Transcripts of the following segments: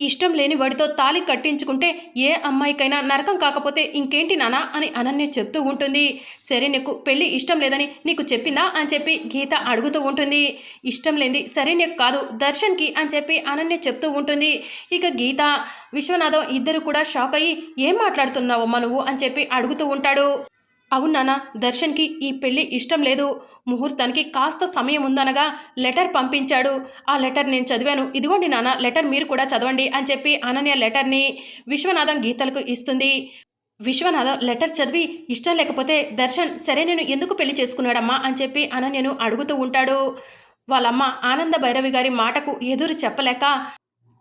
ఇష్టం లేని వాడితో తాలి కట్టించుకుంటే ఏ అమ్మాయికైనా నరకం కాకపోతే ఇంకేంటి నానా అని అనన్య చెప్తూ ఉంటుంది. సరే నీకు పెళ్ళి ఇష్టం లేదని నీకు చెప్పిందా అని చెప్పి గీత అడుగుతూ ఉంటుంది. ఇష్టం లేనిది సరే నీకు కాదు దర్శన్కి అని చెప్పి అనన్య చెప్తూ ఉంటుంది. ఇక గీత విశ్వనాథం ఇద్దరు కూడా షాక్ అయ్యి ఏం మాట్లాడుతున్నావమ్మా నువ్వు? అని చెప్పి అడుగుతూ ఉంటాడు. అవును దర్శన్కి ఈ పెళ్ళి ఇష్టం లేదు. ముహూర్తానికి కాస్త సమయం ఉందనగా లెటర్ పంపించాడు. ఆ లెటర్ నేను చదివాను. ఇదిగోండి నాన్న లెటర్ మీరు కూడా చదవండి అని చెప్పి అనన్య లెటర్ని విశ్వనాథం గీతలకు ఇస్తుంది. విశ్వనాథం లెటర్ చదివి ఇష్టం లేకపోతే దర్శన్ సరే నేను ఎందుకు పెళ్ళి చేసుకున్నాడమ్మా అని చెప్పి అనన్యను అడుగుతూ ఉంటాడు. వాళ్ళమ్మ ఆనంద భైరవి గారి మాటకు ఎదురు చెప్పలేక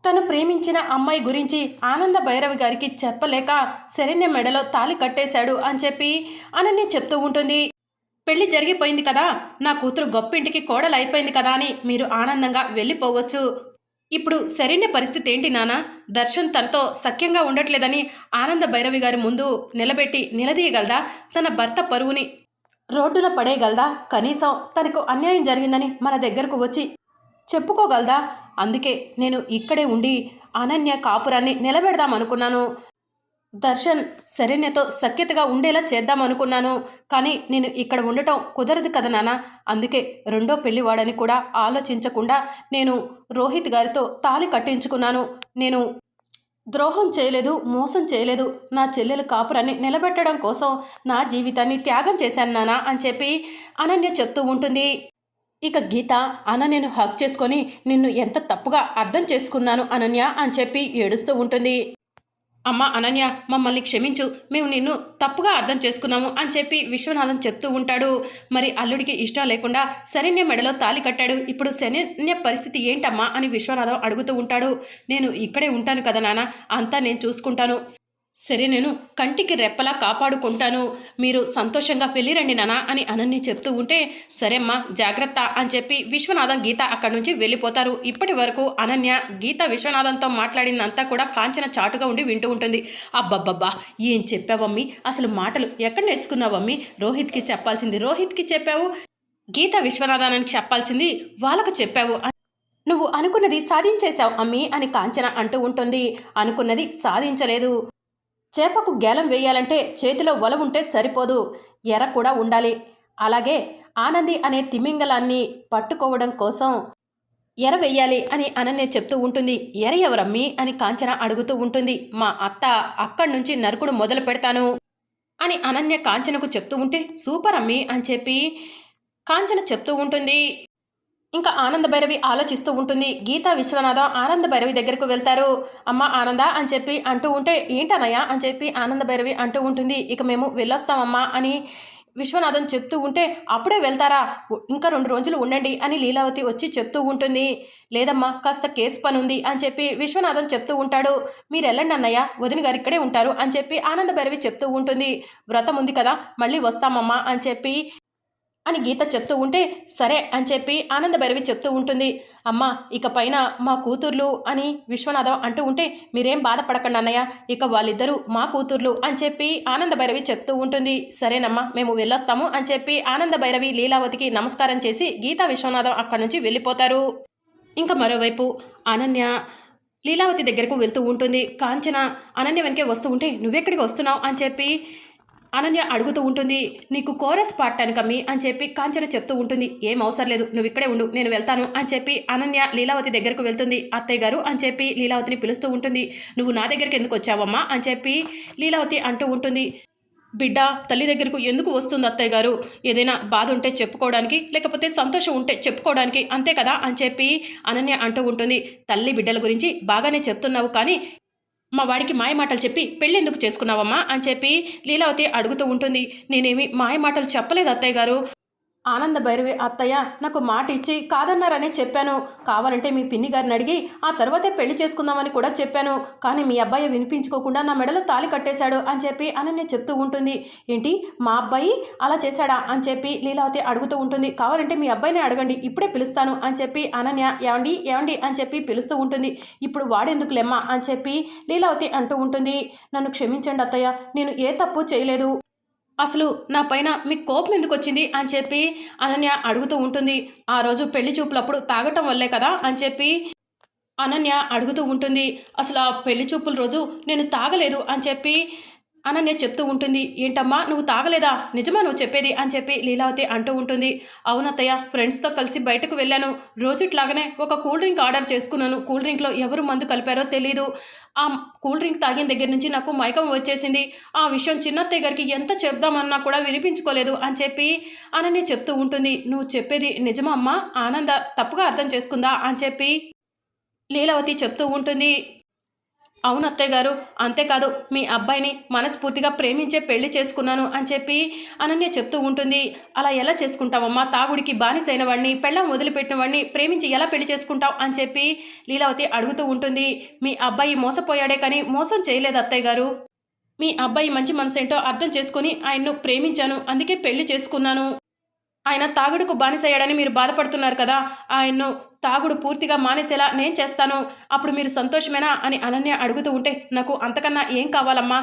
తను ప్రేమించిన అమ్మాయి గురించి ఆనంద భైరవి గారికి చెప్పలేక శరణ్య మెడలో తాలి కట్టేశాడు అని చెప్పి అనన్య చెప్తూ ఉంటుంది. పెళ్ళి జరిగిపోయింది కదా నా కూతురు గొప్పింటికి కోడలు అయిపోయింది కదా అని మీరు ఆనందంగా వెళ్ళిపోవచ్చు. ఇప్పుడు శరణ్య పరిస్థితి ఏంటి నానా? దర్శన్ తనతో సఖ్యంగా ఉండట్లేదని ఆనంద భైరవి గారి ముందు నిలబెట్టి నిలదీయగలదా? తన భర్త పరువుని రోడ్డున పడేయగలదా? కనీసం తనకు అన్యాయం జరిగిందని మన దగ్గరకు వచ్చి చెప్పుకోగలదా? అందుకే నేను ఇక్కడే ఉండి అనన్య కాపురాన్ని నిలబెడదాం అనుకున్నాను దర్శన్ శరణ్యతో సఖ్యతగా ఉండేలా చేద్దాం అనుకున్నాను కానీ నేను ఇక్కడ ఉండటం కుదరదు కదా నాన్న. అందుకే రెండో పెళ్ళివాడని కూడా ఆలోచించకుండా నేను రోహిత్ గారితో తాలి కట్టించుకున్నాను. నేను ద్రోహం చేయలేదు మోసం చేయలేదు. నా చెల్లెలు కాపురాన్ని నిలబెట్టడం కోసం నా జీవితాన్ని త్యాగం చేశాను నానా అని చెప్పి అనన్య చెప్తూ ఉంటుంది. ఇక గీత అనన్యను హక్ చేసుకొని నిన్ను ఎంత తప్పుగా అర్థం చేసుకున్నాను అనన్య అని చెప్పి ఏడుస్తూ ఉంటుంది. అమ్మ అనన్య మమ్మల్ని క్షమించు. మేము నిన్ను తప్పుగా అర్థం చేసుకున్నాము అని చెప్పి విశ్వనాథం చెప్తూ ఉంటాడు. మరి అల్లుడికి ఇష్టం లేకుండా శరణ్య మెడలో తాలి కట్టాడు. ఇప్పుడు శరణ్య పరిస్థితి ఏంటమ్మా అని విశ్వనాథం అడుగుతూ ఉంటాడు. నేను ఇక్కడే ఉంటాను కదా నాన్న. అంతా నేను చూసుకుంటాను. సరే నేను కంటికి రెప్పలా కాపాడుకుంటాను. మీరు సంతోషంగా వెళ్ళిరండి నానా అని అనన్ని చెప్తూ ఉంటే సరేమ్మా జాగ్రత్త అని చెప్పి విశ్వనాథం గీత అక్కడి నుంచి వెళ్ళిపోతారు. ఇప్పటి వరకు అనన్య గీత విశ్వనాథంతో మాట్లాడిందంతా కూడా కాంచన చాటుగా ఉండి వింటూ ఉంటుంది. అబ్బబ్బబ్బా ఏం చెప్పావమ్మి? అసలు మాటలు ఎక్కడ నేర్చుకున్నావమ్మి? రోహిత్కి చెప్పాల్సింది రోహిత్కి చెప్పావు? గీత విశ్వనాథానికి చెప్పాల్సింది వాళ్ళకు చెప్పావు నువ్వు అనుకున్నది సాధించేశావు అమ్మి అని కాంచన అంటూ ఉంటుంది. అనుకున్నది సాధించలేదు. చేపకు గేలం వేయాలంటే చేతిలో వల ఉంటే సరిపోదు ఎర కూడా ఉండాలి. అలాగే ఆనంది అనే తిమింగలాన్ని పట్టుకోవడం కోసం ఎర వెయ్యాలి అని అనన్య చెప్తూ ఉంటుంది. ఎర ఎవరమ్మి అని కాంచన అడుగుతూ ఉంటుంది. మా అత్త అక్కడి నుంచి నరుకుడు మొదలు పెడతాను అని అనన్య కాంచనకు చెప్తూ ఉంటే సూపర్ అమ్మి అని చెప్పి కాంచన చెప్తూ ఉంటుంది. ఇంకా ఆనంద భైరవి ఆలోచిస్తూ ఉంటుంది గీతా విశ్వనాథం ఆనంద భైరవి దగ్గరకు వెళ్తారు. అమ్మ ఆనంద? అని చెప్పి అంటూ ఉంటే ఏంటనయ్య అని చెప్పి ఆనంద భైరవి అంటూ ఉంటుంది ఇక మేము వెళ్ళొస్తామమ్మా అని విశ్వనాథం చెప్తూ ఉంటే అప్పుడే వెళ్తారా? ఇంకా రెండు రోజులు ఉండండి అని లీలావతి వచ్చి చెప్తూ ఉంటుంది లేదమ్మా కాస్త కేసు పని ఉంది అని చెప్పి విశ్వనాథం చెప్తూ ఉంటాడు మీరు వెళ్ళండి అన్నయ్య వదిన గారు ఇక్కడే ఉంటారు అని చెప్పి ఆనంద భైరవి చెప్తూ ఉంటుంది వ్రతం ఉంది కదా మళ్ళీ వస్తామమ్మా అని చెప్పి అని గీత చెప్తూ ఉంటే సరే అని చెప్పి ఆనంద భైరవి చెప్తూ ఉంటుంది. అమ్మ ఇక పైన మా కూతుర్లు అని విశ్వనాథం అంటూ ఉంటే మీరేం బాధపడకండి అన్నయ్య ఇక వాళ్ళిద్దరూ మా కూతుర్లు అని చెప్పి ఆనంద భైరవి చెప్తూ ఉంటుంది. సరేనమ్మా మేము వెళ్ళొస్తాము అని చెప్పి ఆనంద భైరవి లీలావతికి నమస్కారం చేసి గీతా విశ్వనాథం అక్కడి నుంచి వెళ్ళిపోతారు. ఇంకా మరోవైపు అనన్య లీలావతి దగ్గరకు వెళ్తూ ఉంటుంది. కాంచన అనన్య వెనకే వస్తూ ఉంటే నువ్వెక్కడికి వస్తున్నావు? అని చెప్పి అనన్య అడుగుతూ ఉంటుంది నీకు కోరస్ పాడటానికమ్మి అని చెప్పి కాంచన చెప్తూ ఉంటుంది ఏం అవసరం లేదు నువ్వు ఇక్కడే ఉండు నేను వెళ్తాను అని చెప్పి అనన్య లీలావతి దగ్గరకు వెళ్తుంది అత్తయ్య గారు అని చెప్పి లీలావతిని పిలుస్తూ ఉంటుంది నువ్వు నా దగ్గరికి ఎందుకు వచ్చావమ్మా? అని చెప్పి లీలావతి అంటూ ఉంటుంది బిడ్డ తల్లి దగ్గరకు ఎందుకు వస్తుంది అత్తయ్య గారు? ఏదైనా బాధ ఉంటే చెప్పుకోవడానికి లేకపోతే సంతోషం ఉంటే చెప్పుకోవడానికి అంతే కదా అని చెప్పి అనన్య అంటూ ఉంటుంది తల్లి బిడ్డల గురించి బాగానే చెప్తున్నావు కానీ మా వాడికి మాయ మాటలు చెప్పి పెళ్ళెందుకు చేసుకున్నావమ్మా అని చెప్పి లీలావతి అడుగుతూ ఉంటుంది. నేనేమి మాయ మాటలు చెప్పలేదు అత్తయ్య గారు. ఆనంద భైరవి అత్తయ్య నాకు మాట ఇచ్చి కాదన్నారనే చెప్పాను. కావాలంటే మీ పిన్ని గారిని అడిగి ఆ తర్వాతే పెళ్ళి చేసుకుందామని కూడా చెప్పాను. కానీ మీ అబ్బాయి వినిపించుకోకుండా నా మెడలో తాలి కట్టేశాడు అని చెప్పి అనన్య చెప్తూ ఉంటుంది. ఏంటి? మా అబ్బాయి అలా చేశాడా అని చెప్పి లీలావతి అడుగుతూ ఉంటుంది. కావాలంటే మీ అబ్బాయిని అడగండి ఇప్పుడే పిలుస్తాను అని చెప్పి అనన్య ఏమండి ఏమండి అని చెప్పి పిలుస్తూ ఉంటుంది. ఇప్పుడు వాడెందుకు లెమ్మ అని చెప్పి లీలావతి అంటూ ఉంటుంది. నన్ను క్షమించండి అత్తయ్య నేను ఏ తప్పు చేయలేదు. అసలు నా పైన మీకు కోపం ఎందుకు వచ్చింది అని చెప్పి అనన్య అడుగుతూ ఉంటుంది. ఆ రోజు పెళ్ళి చూపులప్పుడు తాగటం వల్లే కదా అని చెప్పి అనన్య అడుగుతూ ఉంటుంది. అసలు ఆ పెళ్ళి చూపుల రోజు నేను తాగలేదు అని చెప్పి అనన్య చెప్తూ ఉంటుంది ఏంటమ్మా నువ్వు తాగలేదా? నిజమా నువ్వు చెప్పేది? అని చెప్పి లీలావతి అంటూ ఉంటుంది. అవునత్తయ్య ఫ్రెండ్స్తో కలిసి బయటకు వెళ్ళాను. రోజుట్లాగానే ఒక కూల్ డ్రింక్ ఆర్డర్ చేసుకున్నాను. కూల్ డ్రింక్లో ఎవరు మందు కలిపారో తెలీదు. ఆ కూల్ డ్రింక్ తాగిన దగ్గర నుంచి నాకు మైకం వచ్చేసింది. ఆ విషయం చిన్నత్తయ్య గారికి ఎంత చెప్దామన్నా కూడా వినిపించుకోలేదు అని చెప్పి అనన్య చెప్తూ ఉంటుంది. నువ్వు చెప్పేది నిజమా అమ్మా? ఆనంద తప్పుగా అర్థం చేసుకుందా? అని చెప్పి లీలావతి చెప్తూ ఉంటుంది. అవును అత్తయ్య గారు అంతేకాదు మీ అబ్బాయిని మనస్ఫూర్తిగా ప్రేమించే పెళ్ళి చేసుకున్నాను అని చెప్పి అనన్య చెప్తూ ఉంటుంది. అలా ఎలా చేసుకుంటావమ్మా? తాగుడికి బానిసైన వాడిని పెళ్ళం వదిలిపెట్టిన వాడిని ప్రేమించి ఎలా పెళ్ళి చేసుకుంటావు అని చెప్పి లీలావతి అడుగుతూ ఉంటుంది. మీ అబ్బాయి మోసపోయాడే కానీ మోసం చేయలేదు అత్తయ్య గారు. మీ అబ్బాయి మంచి మనసు ఏంటో అర్థం చేసుకొని ఆయన్ను ప్రేమించాను అందుకే పెళ్ళి చేసుకున్నాను. ఆయన తాగుడుకు బానిసయ్యాడని మీరు బాధపడుతున్నారు కదా. ఆయన్ను తాగుడు పూర్తిగా మానేసేలా నేను చేస్తాను. అప్పుడు మీరు సంతోషమేనా అని అనన్య అడుగుతూ ఉంటే నాకు అంతకన్నా ఏం కావాలమ్మా?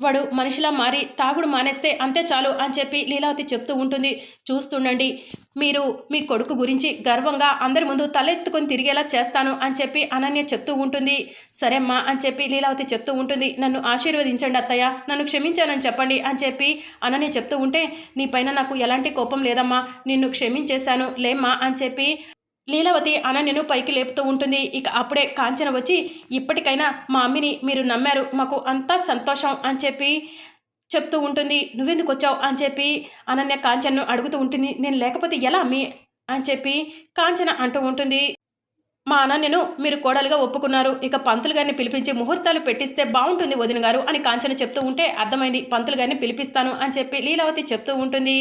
వాడు మనిషిలా మారి తాగుడు మానేస్తే అంతే చాలు అని చెప్పి లీలావతి చెప్తూ ఉంటుంది. చూస్తుండండి. మీరు మీ కొడుకు గురించి గర్వంగా అందరి ముందు తలెత్తుకొని తిరిగేలా చేస్తాను అని చెప్పి అనన్య చెప్తూ ఉంటుంది. సరేమ్మా అని చెప్పి లీలావతి చెప్తూ ఉంటుంది. నన్ను ఆశీర్వదించండి అత్తయ్య. నన్ను క్షమించానని చెప్పండి అని చెప్పి అనన్య చెప్తూ ఉంటే నీ పైన నాకు ఎలాంటి కోపం లేదమ్మా. నిన్ను క్షమించేశాను. లేమ్మా అని చెప్పి లీలావతి అనన్యను పైకి లేపుతూ ఉంటుంది. ఇక అప్పుడే కాంచన వచ్చి ఇప్పటికైనా మా అమ్మిని మీరు నమ్మారు మాకు అంతా సంతోషం అని చెప్పి చెప్తూ ఉంటుంది. నువ్వెందుకు వచ్చావు? అని చెప్పి అనన్య కాంచన్ను అడుగుతూ ఉంటుంది. నేను లేకపోతే ఎలా అమ్మి? అని చెప్పి కాంచన అంటూ ఉంటుంది. మా అనన్యను మీరు కోడలుగా ఒప్పుకున్నారు. ఇక పంతులు గారిని పిలిపించి ముహూర్తాలు పెట్టిస్తే బాగుంటుంది వదిన గారు అని కాంచన చెప్తూ ఉంటే అర్థమైంది. పంతులు గారిని పిలిపిస్తాను అని చెప్పి లీలావతి చెప్తూ ఉంటుంది.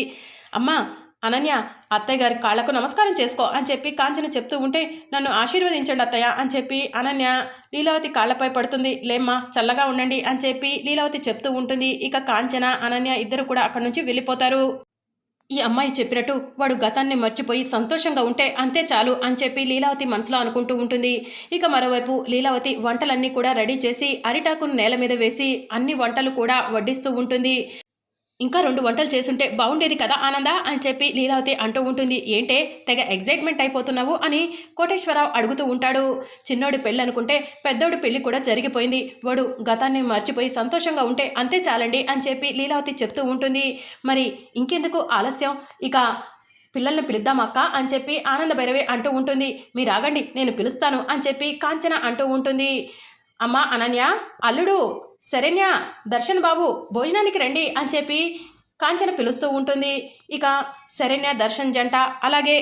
అమ్మా అనన్య అత్తయ్య గారి కాళ్ళకు నమస్కారం చేసుకో అని చెప్పి కాంచన చెప్తూ ఉంటే నన్ను ఆశీర్వదించండి అత్తయ్య అని చెప్పి అనన్య లీలావతి కాళ్ళపై పడుతుంది. లేమ్మా చల్లగా ఉండండి అని చెప్పి లీలావతి చెప్తూ ఉంటుంది. ఇక కాంచన అనన్య ఇద్దరు కూడా అక్కడి నుంచి వెళ్ళిపోతారు. ఈ అమ్మాయి చెప్పినట్టు వాడు గతాన్ని మర్చిపోయి సంతోషంగా ఉంటే అంతే చాలు అని చెప్పి లీలావతి మనసులో అనుకుంటూ ఉంటుంది. ఇక మరోవైపు లీలావతి వంటలన్నీ కూడా రెడీ చేసి అరిటాకును నేల మీద వేసి అన్ని వంటలు కూడా వడ్డిస్తూ ఉంటుంది. ఇంకా రెండు వంటలు చేసుంటే బాగుండేది కదా ఆనంద అని చెప్పి లీలావతి అంటూ ఉంటుంది. ఏంటే తెగ ఎగ్జైట్మెంట్ అయిపోతున్నావు అని కోటేశ్వరరావు అడుగుతూ ఉంటాడు. చిన్నోడి పెళ్ళి అనుకుంటే పెద్దోడి పెళ్ళి కూడా జరిగిపోయింది. వాడు గతాన్ని మర్చిపోయి సంతోషంగా ఉంటే అంతే చాలండి అని చెప్పి లీలావతి చెప్తూ ఉంటుంది. మరి ఇంకెందుకు ఆలస్యం? ఇక పిల్లల్ని పిలుద్దాం అక్క అని చెప్పి ఆనంద భైరవి అంటూ ఉంటుంది. మీరు ఆగండి నేను పిలుస్తాను అని చెప్పి కాంచన అంటూ ఉంటుంది. అమ్మ అనన్య అల్లుడు! శరణ్య దర్శన్ బాబు భోజనానికి రండి అని చెప్పి కాంచన పిలుస్తూ ఉంటుంది. ఇక శరణ్య దర్శన్ జంట అలాగే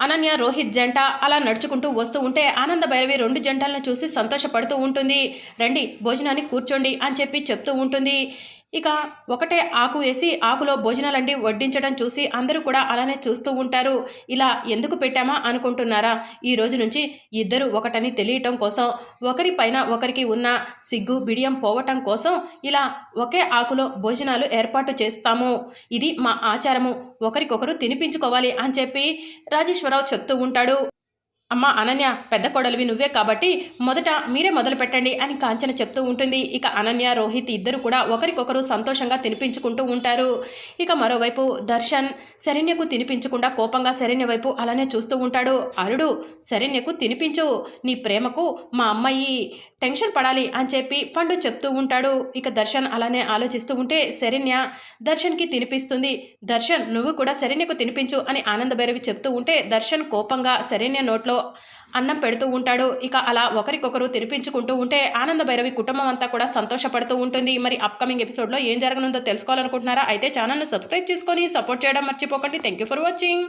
అనన్య రోహిత్ జంట అలా నడుచుకుంటూ వస్తూ ఉంటే ఆనంద భైరవి రెండు జంటలను చూసి సంతోషపడుతూ ఉంటుంది. రండి భోజనానికి కూర్చోండి అని చెప్పి చెప్తూ ఉంటుంది. ఇక ఒకటే ఆకు వేసి ఆకులో భోజనాలండి వడ్డించడం చూసి అందరూ కూడా అలానే చూస్తూ ఉంటారు. ఇలా ఎందుకు పెట్టామా అనుకుంటున్నారా? ఈ రోజు నుంచి ఇద్దరు ఒకటని తెలియటం కోసం ఒకరి పైన ఒకరికి ఉన్న సిగ్గు బిడియం పోవటం కోసం ఇలా ఒకే ఆకులో భోజనాలు ఏర్పాటు చేస్తాము. ఇది మా ఆచారము. ఒకరికొకరు తినిపించుకోవాలి అని చెప్పి రాజేశ్వరరావు చెప్తూ ఉంటాడు. అమ్మ అనన్య పెద్ద కొడలివి నువ్వే కాబట్టి మొదట మీరే మొదలు పెట్టండి అని కాంచన చెప్తూ ఉంటుంది. ఇక అనన్య రోహిత్ ఇద్దరు కూడా ఒకరికొకరు సంతోషంగా తినిపించుకుంటూ ఉంటారు. ఇక మరోవైపు దర్శన్ శరణ్యకు తినిపించకుండా కోపంగా శరణ్య వైపు అలానే చూస్తూ ఉంటాడు. అరుడు శరణ్యకు తినిపించు నీ ప్రేమకు మా అమ్మాయి టెన్షన్ పడాలి అని చెప్పి పండు చెప్తూ ఉంటాడు. ఇక దర్శన్ అలానే ఆలోచిస్తూ ఉంటే శరణ్య దర్శన్కి తినిపిస్తుంది. దర్శన్ నువ్వు కూడా శరణ్యకు తినిపించు అని ఆనందభైరవి చెప్తూ ఉంటే దర్శన్ కోపంగా శరణ్య నోట్లో అన్నం పెడుతూ ఉంటాడు. ఇక అలా ఒకరికొకరు తినిపించుకుంటూ ఉంటే ఆనంద భైరవి కుటుంబం అంతా కూడా సంతోషపడుతూ ఉంటుంది. మరి అప్కమింగ్ ఎపిసోడ్లో ఏం జరగనుందో తెలుసుకోవాలనుకుంటున్నారా? అయితే ఛానల్ను సబ్స్క్రైబ్ చేసుకొని సపోర్ట్ చేయడం మర్చిపోకండి. Thank you for watching